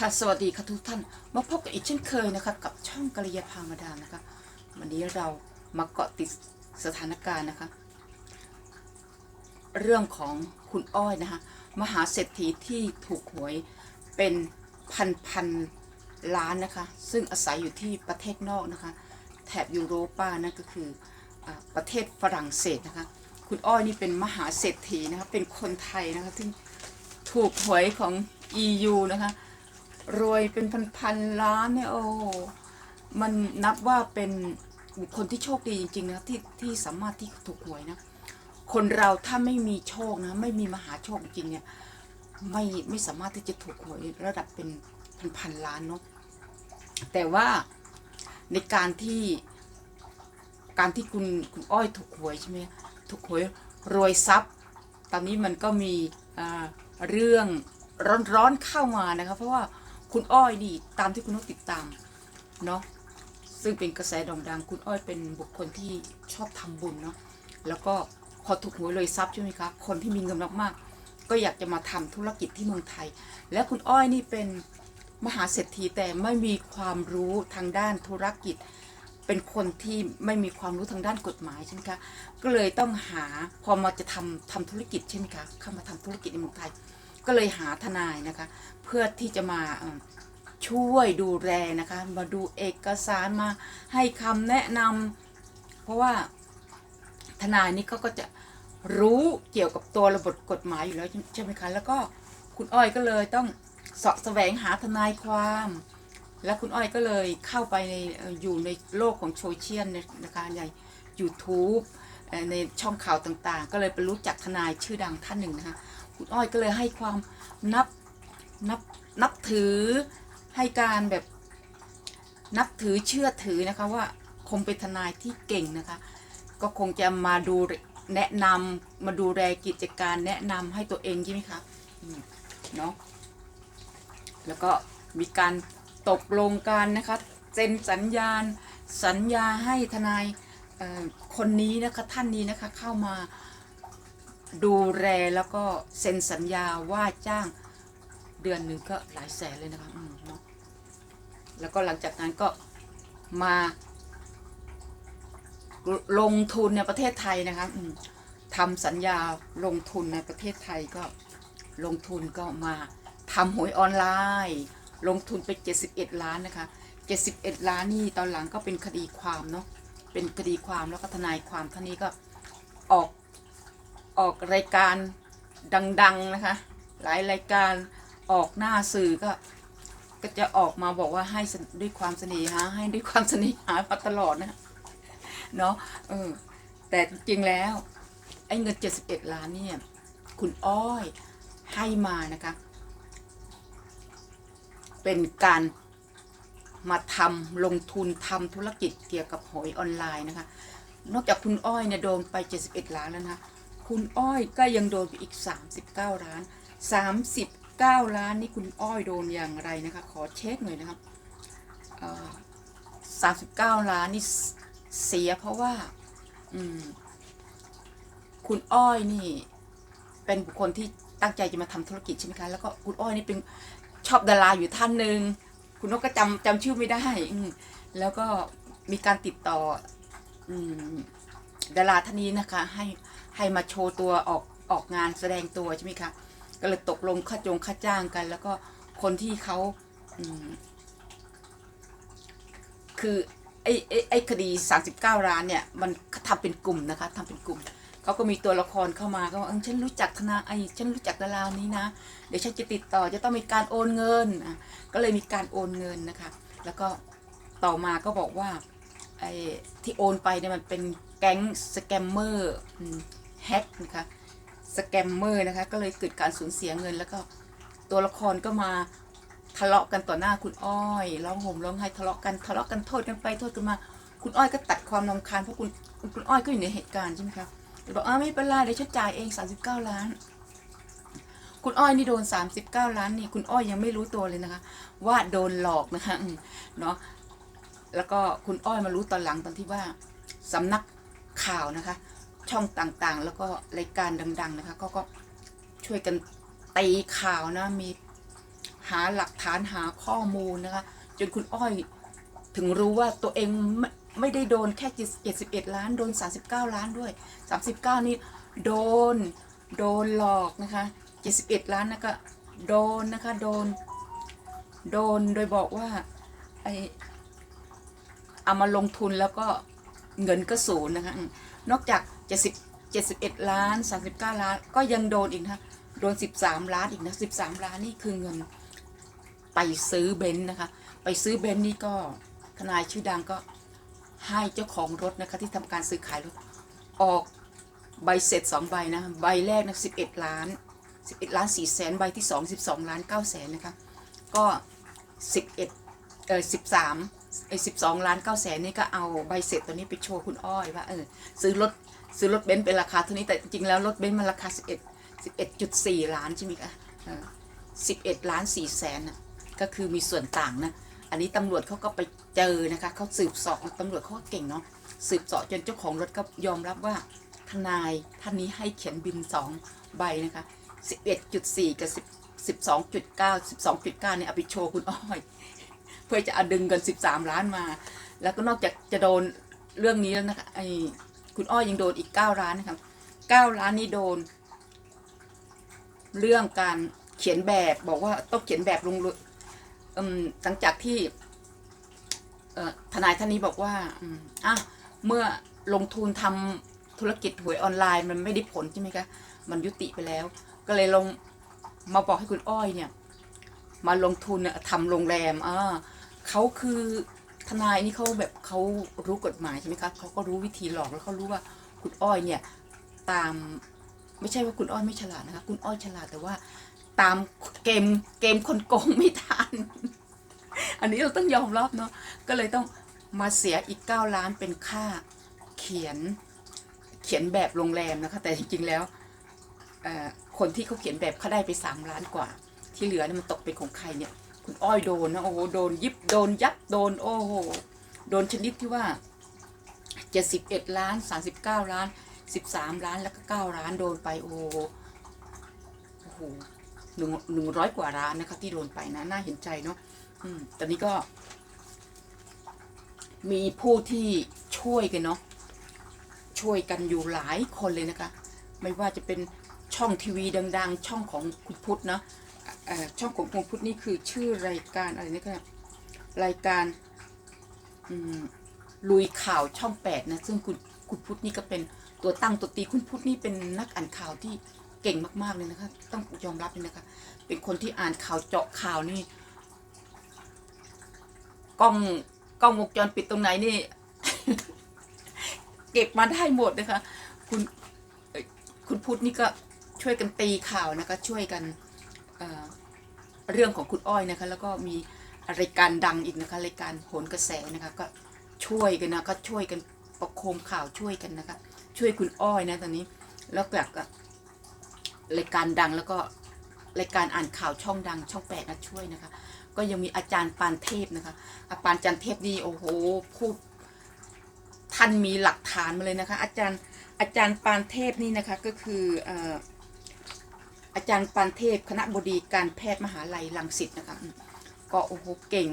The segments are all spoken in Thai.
ค่ะสวัสดีค่ะทุกท่าน มาพบกันอีกเช่นเคยนะคะ กับช่องกริยาพามาดามนะคะ วันนี้เรามาเกาะติดสถานการณ์นะคะ เรื่องของคุณอ้อยนะคะ มหาเศรษฐีที่ถูกหวยเป็นพันพันๆล้านนะคะ ซึ่งอาศัยอยู่ที่ประเทศนอกนะคะ แถบยุโรปานั่นก็คืออประเทศฝรั่งเศสนะคะ คุณอ้อยนี่เป็นมหาเศรษฐีนะคะเป็นคนไทยนะคะที่ถูกหวยของ EU นะคะ รวยเป็นพันๆล้านเนี่ยโอ้มันนับว่าเป็นบุคคลที่โชคดีจริงๆนะที่ที่สามารถที่ถูกหวยนะคนเราถ้าไม่มีโชคนะ ไม่มีมหาโชคจริงเนี่ยไม่ไม่สามารถที่จะถูกหวยระดับเป็นพันๆล้านเนาะแต่ว่าในการที่การที่คุณคุณอ้อยถูกหวยใช่ไหมถูกหวยรวยทรัพย์ ตอนนี้มันก็มีเรื่องร้อนๆเข้ามานะคะเพราะว่า คุณอ้อยนี่ตามที่คุณนกติดตามเนาะซึ่งเป็นกระแสด่งดัง คุณอ้อยเป็นบุคคลที่ชอบทำบุญเนาะแล้วก็พอถูกหวยรวยทรัพย์ใช่ไหมคะคนที่มีเงินมากๆก็อยากจะมาทำธุรกิจที่เมืองไทย และคุณอ้อยนี่เป็นมหาเศรษฐีแต่ไม่มีความรู้ทางด้านธุรกิจ เป็นคนที่ไม่มีความรู้ทางด้านกฎหมายใช่ไหมคะก็เลยต้องหาพอมาจะทำทำธุรกิจใช่ไหมคะเข้ามาทำธุรกิจในเมืองไทย ก็เลยหาทนายนะคะ เพื่อที่จะมาช่วยดูแลนะคะ มาดูเอกสารมาให้คำแนะนำเพราะว่าทนายนี่เขาก็จะรู้เกี่ยวกับตัวระบบกฎหมายอยู่แล้วใช่ไหมคะแล้วก็คุณอ้อยก็เลยต้องเสาะแสวงหาทนายความ แล้วคุณอ้อยก็เลยเข้าไปในอยู่ในโลกของโซเชียลเนี่ยนะคะใน YouTube ในช่องข่าวต่างๆ ก็เลยไปรู้จักทนายชื่อดังท่านหนึ่งนะคะคุณอ้อยก็เลยให้ความนับนับนับถือให้การแบบนับถือเชื่อถือนะคะว่าคงเป็นทนายที่เก่งนะคะ ก็คงจะมาดูแนะนำมาดูแลกิจการแนะนำให้ตัวเองใช่ไหมคะเนาะแล้วก็มีการตกลงกันนะคะเซ็นสัญญาณสัญญาให้ทนาย คนนี้นะคะท่านนี้นะคะเข้ามาดูแลแล้วก็เซ็นสัญญาว่าจ้างเดือนหนึ่งก็หลายแสนเลยนะคะอืมเนาะแล้วก็หลังจากนั้นก็มาลงทุนในประเทศไทยนะคะทำสัญญาลงทุนในประเทศไทยก็ลงทุนก็มาทำหวยออนไลน์ ลงทุนไป 71 ล้านนะคะ 71 ล้านนี่ตอนหลังก็เป็นคดีความเนาะ เป็นคดีความแล้วก็ทนายความท่านนี้ก็ออกออกรายการดัง ๆ นะคะ หลายรายการออกหน้าสื่อก็ก็จะออกมาบอกว่าให้ด้วยความเสน่หาให้ด้วยความเสน่หามาตลอดนะเนาะเออแต่จริงแล้วไอ้เงิน 71 ล้านเนี่ยคุณอ้อยให้มานะคะ เป็นการ มาทำลงทุนทำธุรกิจเกี่ยวกับหวยออนไลน์นะคะ นอกจากคุณอ้อยเนี่ยโดนไป 71 ล้านแล้วนะคะคุณอ้อยก็ยังโดนไปอีก 39 ล้าน 39 ล้านนี่คุณอ้อยโดนอย่างไรนะคะ ขอเช็คหน่อยนะครับ39ล้านนี่เสียเพราะว่า อืม คุณอ้อยนี่ เป็นบุคคลที่ตั้งใจจะมาทำธุรกิจใช่ไหมคะ แล้วก็คุณอ้อยนี่เป็นชอบดาราอยู่ท่านหนึ่ง คุณนกก็จำจำชื่อไม่ได้ อืมแล้วก็มีการติดต่อ อืมดาราท่านนี้นะคะ ให้ให้มาโชว์ตัวออกออกงานแสดงตัวใช่ไหมคะก็เลยตกลงค่าจงค่าจ้างกัน แล้วก็คนที่เขาอืมคือไอ้ไอ้ไอ้คดี 39ล้านเนี่ย มันทำเป็นกลุ่มนะคะทำเป็นกลุ่ม เขาก็มีตัวละครเข้ามาก็ว่าเออฉันรู้จักทนาไอ้ฉันรู้จักดารานี้นะ เดี๋ยวฉันจะติดต่อจะต้องมีการโอนเงินอะก็เลยมีการโอนเงินนะคะ แล้วก็ต่อมาก็บอกว่าไอ้ที่โอนไปเนี่ยมันเป็นแก๊งสแกมเมอร์แฮกนะคะสแกมเมอร์นะคะก็เลยเกิดการสูญเสียเงิน แล้วก็ตัวละครก็มาทะเลาะกันต่อหน้าคุณอ้อยร้องห่มร้องไห้ทะเลาะกันทะเลาะกันโทษกันไปโทษกันมา คุณอ้อยก็ตัดความรำคาญเพราะคุณคุณอ้อยก็อยู่ในเหตุการณ์ใช่ไหมคะ เลยบอกอ้าไม่เป็นไรเดี๋ยวฉันจ่ายเอง 39 ล้าน คุณอ้อยนี่โดน 39 ล้านนี่ คุณอ้อยยังไม่รู้ตัวเลยนะคะ ว่าโดนหลอกนะคะเนาะแล้วก็คุณอ้อยมารู้ตอนหลังตอนที่ว่าสำนักข่าวนะคะ ช่องต่างๆ แล้วก็รายการดัง ๆ นะคะเขาก็ช่วยกันตีข่าวนะมีหาหลักฐานหาข้อมูลนะคะ จนคุณอ้อยถึงรู้ว่าตัวเอง ไม่ได้โดนแค่71ล้าน โดน 39 ล้านด้วย 39 นี่โดน โดนหลอกนะคะ71ล้านนะก็โดนนะคะ โดน โดนโดยบอกว่าไอเอามาลงทุนแล้วก็เงินก็ศูนย์นะคะ นอกจาก 70 71 ล้าน 39 ล้าน ก็ยังโดนอีกนะ โดน 13 ล้านอีกนะ 13 ล้านนี่คือเงินไปซื้อเบนซ์นะคะ ไปซื้อเบนซ์นี่ก็ทนายชื่อดังก็ ให้เจ้าของรถนะคะที่ทำการซื้อขายรถ ออกใบเสร็จสองใบนะ ใบแรกนะสิบเอ็ดล้านสิบเอ็ดล้านสี่แสนใบที่สองสิบสองล้านเก้าแสนนะคะ ก็สิบเอ็ดเออสิบสามไอ้สิบสองล้านเก้าแสนนี่ก็เอาใบเสร็จตัวนี้ไปโชว์คุณอ้อยว่าเออซื้อรถซื้อรถเบนซ์เป็นราคาเท่านี้แต่จริงแล้วรถเบนซ์มันราคาสิบเอ็ดสิบเอ็ดจุดสี่ล้านใช่ไหมคะสิบเอ็ดล้านสี่แสนน่ะก็คือมีส่วนต่างนะ อันนี้ตำรวจเขาก็ไปเจอนะคะเขาสืบสอบตำรวจเขาก็เก่งเนาะสืบสอบจนเจ้าของรถก็ยอมรับว่าทนายท่านนี้ให้เขียนบินสองใบนะคะ11.4 กับ 12.9 12.9เนี่ยเอาไปโชว์คุณอ้อย เพื่อจะเอาดึงเงิน 13 ล้านมา แล้วก็นอกจากจะโดนเรื่องนี้แล้วนะคะไอ้คุณอ้อยยังโดนอีก 9 ล้านนะครับ9ล้านนี้โดน เรื่องการเขียนแบบบอกว่าต้องเขียนแบบลงรืออืม หลังจากที่ทนายท่านนี้บอกว่าอะเมื่อลงทุนทำธุรกิจหวยออนไลน์มันไม่ได้ผลใช่ไหมคะ มันยุติไปแล้ว ก็เลยลงมาบอกให้คุณอ้อยเนี่ย มาลงทุนทำโรงแรมอ่าเขาคือทนายนี่เขาแบบเขารู้กฎหมายใช่ไหมคะเขาก็รู้วิธีหลอกแล้วเขารู้ว่าคุณอ้อยเนี่ย ตามไม่ใช่ว่าคุณอ้อยไม่ฉลาดนะคะ คุณอ้อยฉลาดแต่ว่า ตามเกมเกมคนโกงไม่ทัน อันนี้เราต้องยอมรับเนาะก็เลยต้องมาเสียอีก 9 ล้านเป็นค่าเขียนเขียนแบบโรงแรมนะคะ แต่จริงๆแล้วคนที่เขาเขียนแบบเขาได้ไป 3 ล้านกว่า ที่เหลือนี่มันตกเป็นของใครเนี่ย คุณอ้อยโดนนะโอ้โหโดนยิบโดนยับโดนโอ้โหโดนชนิดที่ว่า 71 ล้าน 39 ล้าน 13 ล้านแล้วก็ 9 ล้านโดนไปโอ้โห หนึ่งหนึ่งร้อยกว่าร้านนะคะ ที่โดนไปนะน่าเห็นใจเนาะอืมตอนนี้ก็ มีผู้ที่ช่วยกันเนาะช่วยกันอยู่หลายคนเลยนะคะ ไม่ว่าจะเป็นช่องทีวีดัง ๆ ช่องของคุณพุทธเนาะเอ่อช่องของคุณพุทธนี่คือชื่อรายการอะไรนะคะรายการอืมลุยข่าวช่องแปดนะซึ่งคุณคุณพุทธนี่ก็เป็นตัวตั้งตัวตีคุณพุทธนี่เป็นนักอ่านข่าวที่ เก่งมากๆเลยนะคะ ต้องยอมรับเลยนะคะ เป็นคนที่อ่านข่าวเจาะข่าวนี่กล้องกล้องวงจรปิดตรงไหนนี่ เก็บมาได้หมดนะคะ คุณคุณพุทธนี่ก็ช่วยกันตีข่าวนะคะ ช่วยกันเเรื่องของคุณอ้อยนะคะ แล้วก็มีรายการดังอีกนะคะรายการโหนกระแสนะคะ ก็ช่วยกันนะก็ช่วยกันประโคมข่าวช่วยกันนะคะ ช่วยคุณอ้อยนะตอนนี้ แล้วแบบ รายการดังแล้วก็รายการอ่านข่าวช่องดังช่องแปดนะช่วยนะคะ ก็ยังมีอาจารย์ปานเทพนะคะ อาจารย์จันเทพนี่โอ้โหพูดท่านมีหลักฐานมาเลยนะคะ อาจารย์อาจารย์ปานเทพนี่นะคะก็คืออาจารย์ปานเทพคณะบดีการแพทย์มหาลัยรังสิตนะคะก็โอ้โหเก่ง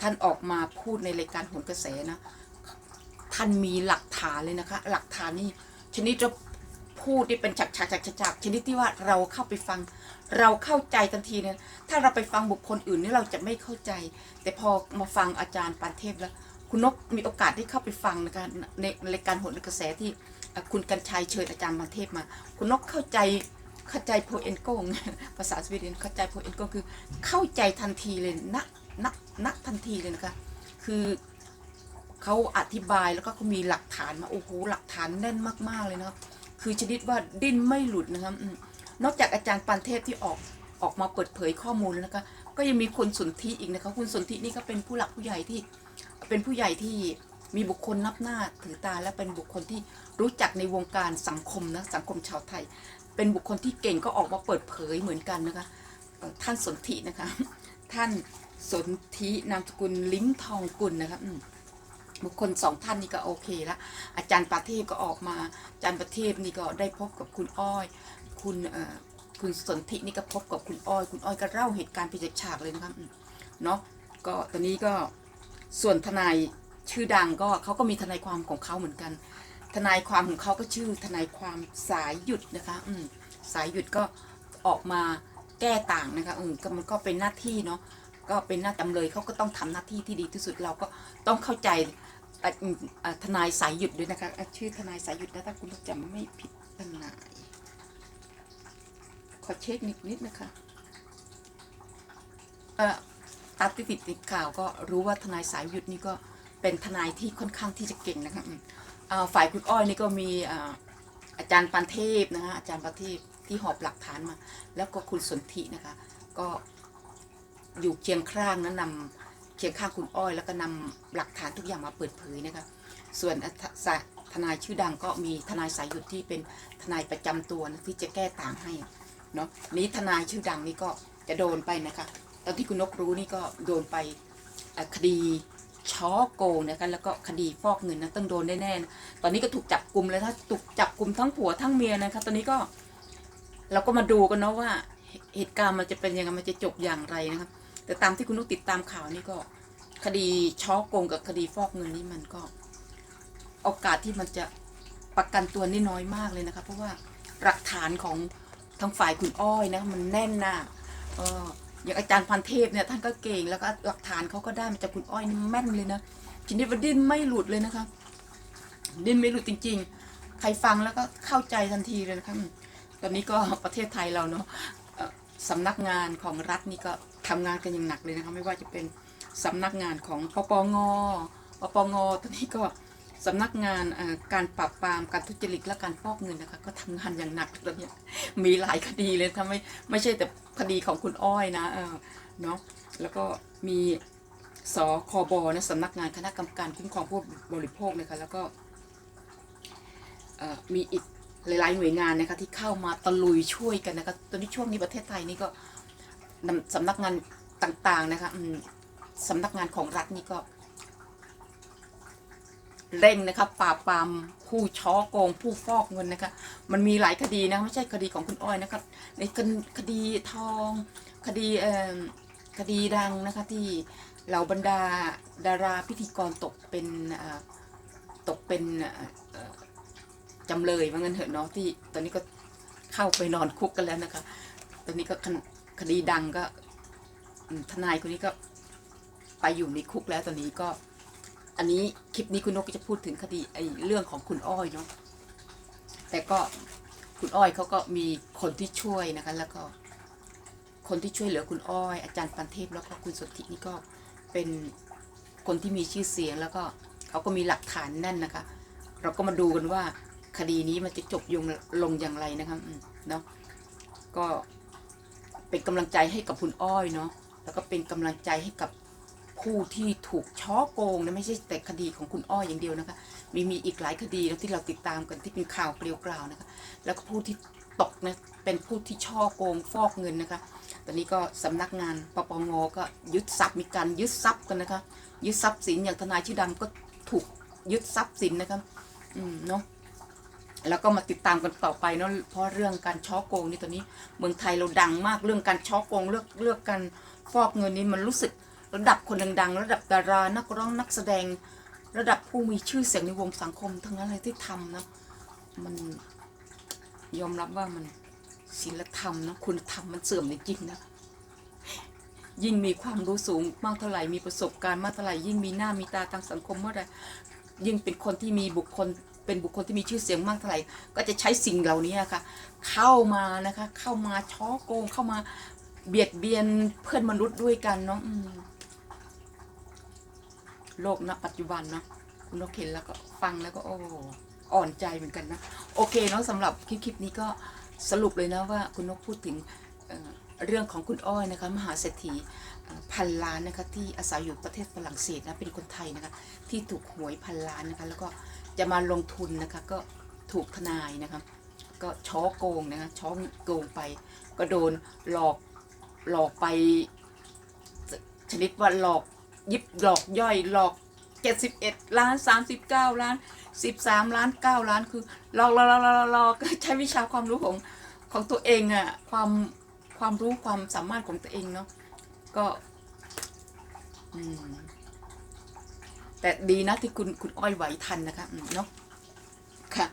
ท่านออกมาพูดในรายการหนกระแสนะ ท่านมีหลักฐานเลยนะคะ หลักฐานนี่ชนิดจะ พูดที่เป็นฉากฉากฉากฉากชนิดที่ว่าเราเข้าไปฟัง เราเข้าใจทันทีเนี่ยถ้าเราไปฟังบุคคลอื่นนี่เราจะไม่เข้าใจ แต่พอมาฟังอาจารย์ปานเทพแล้ว คุณนกมีโอกาสได้เข้าไปฟังนะคะในรายการโหนกระแสที่คุณกันชัยเชิญอาจารย์ปานเทพมา คุณนกเข้าใจเข้าใจโพเอนโกงภาษาสวีเดนเข้าใจโพเอนโกคือเข้าใจทันทีเลยนะนะนะทันทีเลยนะคะคือเขาอธิบายแล้วก็เขามีหลักฐานมาโอ้โหหลักฐานแน่นมากๆเลยนะครับ คือชนิดว่าดิ้นไม่หลุดนะครับนอกจากอาจารย์ปานเทพที่ออกออกมาเปิดเผยข้อมูลแล้วนะคะก็ยังมีคุณสนธิอีกนะคะคุณสนธินี่ก็เป็นผู้หลักผู้ใหญ่ที่เป็นผู้ใหญ่ที่มีบุคคลนับหน้าถือตาและเป็นบุคคลที่รู้จักในวงการสังคมนะสังคมชาวไทย เป็นบุคคลที่เก่งก็ออกมาเปิดเผยเหมือนกันนะคะท่านสนธินะคะ ท่านสนธินามสกุลลิ้มทองกุลนะคะ บุคคลสองท่านนี่ก็โอเคละอาจารย์ประเทพก็ออกมา อาจารย์ประเทพนี่ก็ได้พบกับคุณอ้อย คุณเอ่อคุณสนธินี่ก็พบกับคุณอ้อย คุณอ้อยก็เล่าเหตุการณ์ไปจากฉากเลยนะครับเนาะก็ตอนนี้ก็ส่วนทนายชื่อดังก็เขาก็มีทนายความของเขาเหมือนกัน ทนายความของเขาก็ชื่อทนายความสายหยุดนะคะ อืมสายหยุดก็ออกมาแก้ต่างนะคะอืมก็มันก็เป็นหน้าที่เนาะก็เป็นหน้าจำเลยเขาก็ต้องทำหน้าที่ที่ดีที่สุดเราก็ต้องเข้าใจ ทนายสายหยุดด้วยนะคะชื่อทนายสายหยุดนะถ้าคุณจำไม่ผิดทนายขอเช็คนิดนิดนะคะเอ่อตามที่ติดติดข่าวก็รู้ว่าทนายสายหยุดนี่ก็เป็นทนายที่ค่อนข้างที่จะเก่งนะคะฝ่ายคุณอ้อยนี่ก็มีอาอาจารย์ปันเทพนะคะอาจารย์ปันเทพที่หอบหลักฐานมา แล้วก็คุณสนธินะคะ ก็อยู่เคียงข้างนะนำ เคียงข้างคุณอ้อยแล้วก็นำหลักฐานทุกอย่างมาเปิดเผยนะคะส่วนทนายชื่อดังก็มีทนายสายหยุดที่เป็นทนายประจำตัวนะที่จะแก้ต่างให้เนาะนี้ทนายชื่อดังนี่ก็จะโดนไปนะคะตอนที่คุณนกรู้นี่ก็โดนไปคดีช่อโกงนะคะแล้วก็คดีฟอกเงินนะต้องโดนแน่ๆนะตอนนี้ก็ถูกจับกลุ่มแล้วถ้าถูกจับกลุ่มทั้งผัวทั้งเมียนะคะ ตอนนี้ก็เราก็มาดูกันเนาะว่าเหเหตุการณ์มันจะเป็นยังไงมันจะจบอย่างไรนะครับ แต่ตามที่คุณนกติดตามข่าวนี่ก็ คดีช่อโกงกับคดีฟอกเงินนี่มันก็โอกาสที่มันจะประกันตัวนี่น้อยมากเลยนะคะ เพราะว่าหลักฐานของทางฝ่ายคุณอ้อยนะมันแน่นนะเอออย่างอาจารย์พันเทพเนี่ยท่านก็เก่งแล้วก็หลักฐานเขาก็ได้มาจากคุณอ้อยนี่แม่นเลยนะทีนี้ว่าดิ้นไม่หลุดเลยนะคะดิ้นไม่หลุดจริง ๆ ใครฟังแล้วก็เข้าใจทันทีเลยนะคะตอนนี้ก็ประเทศไทยเราเนาะสำนักงานของรัฐนี่ก็ ทำงานกันอย่างหนักเลยนะคะไม่ว่าจะเป็นสำนักงานของปปงปปงตอนนี้ก็สำนักงานการปราบปรามการทุจริตและการฟอกเงินนะคะก็ทำงานอย่างหนักตอนนี้มีหลายคดีเลยทำไม่ไม่ใช่แต่คดีของคุณอ้อยนะเออเนาะแล้วก็มีสคบนะสำนักงานคณะกรรมการคุ้มครองผู้บริโภคนะคะแล้วก็มีอีกหลายๆหน่วยงานนะคะที่เข้ามาตะลุยช่วยกันนะคะตอนนี้ช่วงนี้ประเทศไทยนี่ก็ สำนักงานต่างๆนะคะสำนักงานของรัฐนี่ก็ เร่งนะคะปราบปรามผู้ช้อโกงผู้ฟอกเงินนะคะ มันมีหลายคดีนะไม่ใช่คดีของคุณอ้อยนะคะในคดีทอง คดีเอ่อคดีดังนะคะที่เหล่าบรรดาดาราพิธีกรตกเป็นตกเป็นจำเลยว่างั้นเถอะเนาะที่ตอนนี้ก็เข้าไปนอนคุกกันแล้วนะคะ ตอนนี้ก็ คดีดังก็ทนายคนนี้ก็ไปอยู่ในคุกแล้วตอนนี้ก็ อันนี้คลิปนี้คุณนกก็จะพูดถึงคดีไอ้เรื่องของคุณอ้อยเนาะแต่ก็คุณอ้อยเขาก็มีคนที่ช่วยนะคะ แล้วก็คนที่ช่วยเหลือคุณอ้อย อาจารย์ปันเทพแล้วก็คุณสนธินี่ก็เป็นคนที่มีชื่อเสียงแล้วก็เขาก็มีหลักฐานแน่นนะคะ เราก็มาดูกันว่าคดีนี้มันจะจบยงลงอย่างไรนะคะเนาะก็ เป็นกำลังใจให้กับคุณอ้อยเนาะแล้วก็เป็นกำลังใจให้กับผู้ที่ถูกช่อโกงนะไม่ใช่แต่คดีของคุณอ้อยอย่างเดียวนะคะ มีมีอีกหลายคดีแล้วที่เราติดตามกันที่เป็นข่าวเปลี่ยวกล่าวนะคะ แล้วก็ผู้ที่ตกนะเป็นผู้ที่ช่อโกงฟอกเงินนะคะ ตอนนี้ก็สำนักงานปปงก็ยึดทรัพย์มีการยึดทรัพย์กันนะคะ ยึดทรัพย์สินอย่างทนายชื่อดังก็ถูกยึดทรัพย์สินนะคะอืมเนาะ แล้วก็มาติดตามกันต่อไปเนาะเพราะเรื่องการช่อโกงนี่ตอนนี้เมืองไทยเราดังมากเรื่องการช่อโกงเลือกเลือกการฟอกเงินนี่มันรู้สึกระดับคนดังๆ ระดับดารานักร้องนักแสดง ระดับผู้มีชื่อเสียงในวงสังคม ทั้งนั้นเลยที่ทำนะมันยอมรับว่ามันศีลธรรมนะคุณธรรมมันเสื่อมในจริงนะยิ่งมีความรู้สูงมากเท่าไหร่มีประสบการณ์มากเท่าไหร่ยิ่งมีหน้ามีตาทางสังคมเมื่อไหร่ยิ่งเป็นคนที่มีบุคคล เป็นบุคคลที่มีชื่อเสียงมากเท่าไหร่ ก็จะใช้สิ่งเหล่านี้ค่ะ เข้ามานะคะ เข้ามาช่อโกงเข้ามาเบียดเบียนเพื่อนมนุษย์ด้วยกันเนาะโลกณปัจจุบันเนาะคุณนกเห็นแล้วก็ฟังแล้วก็โอ้อ่อนใจเหมือนกันนะ โอเคเนาะสำหรับคลิปคลิปนี้ก็สรุปเลยนะว่าคุณนกพูดถึงเรื่องของคุณอ้อยนะคะมหาเศรษฐีพันล้านนะคะที่อาศัยอยู่ประเทศฝรั่งเศสนะเป็นคนไทยนะคะที่ถูกหวยพันล้านนะคะแล้วก็ จะมาลงทุนนะคะ ก็ถูกทนายนะคะ ก็ช้อโกงนะคะช้อโกงไป ก็โดนหลอกหลอกไป ชนิดว่าหลอกยิบหลอกย่อยหลอก71ล้าน39ล้าน13ล้าน9ล้านคือหลอกหลอกหลอกหลอกหลอกใช้วิชาความรู้ของของตัวเองอะความความรู้ความสามารถของตัวเองเนาะก็ อืม แต่ดีนะที่คุณคุณอ้อยไหวทันนะคะเนาะค่ะ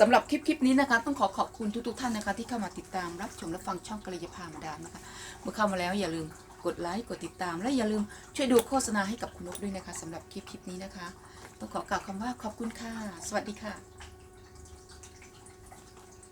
สำหรับคลิปคลิปนี้นะคะ ต้องขอขอบคุณทุกๆท่านนะคะ ที่เข้ามาติดตามรับชมและฟังช่องกระยาพามาดามนะคะ เมื่อเข้ามาแล้วอย่าลืมกดไลค์กดติดตาม และอย่าลืมช่วยดูโฆษณาให้กับคุณนกด้วยนะคะสำหรับคลิปคลิปนี้นะคะ ต้องขอกล่าวคำว่าขอบคุณค่ะ สวัสดีค่ะ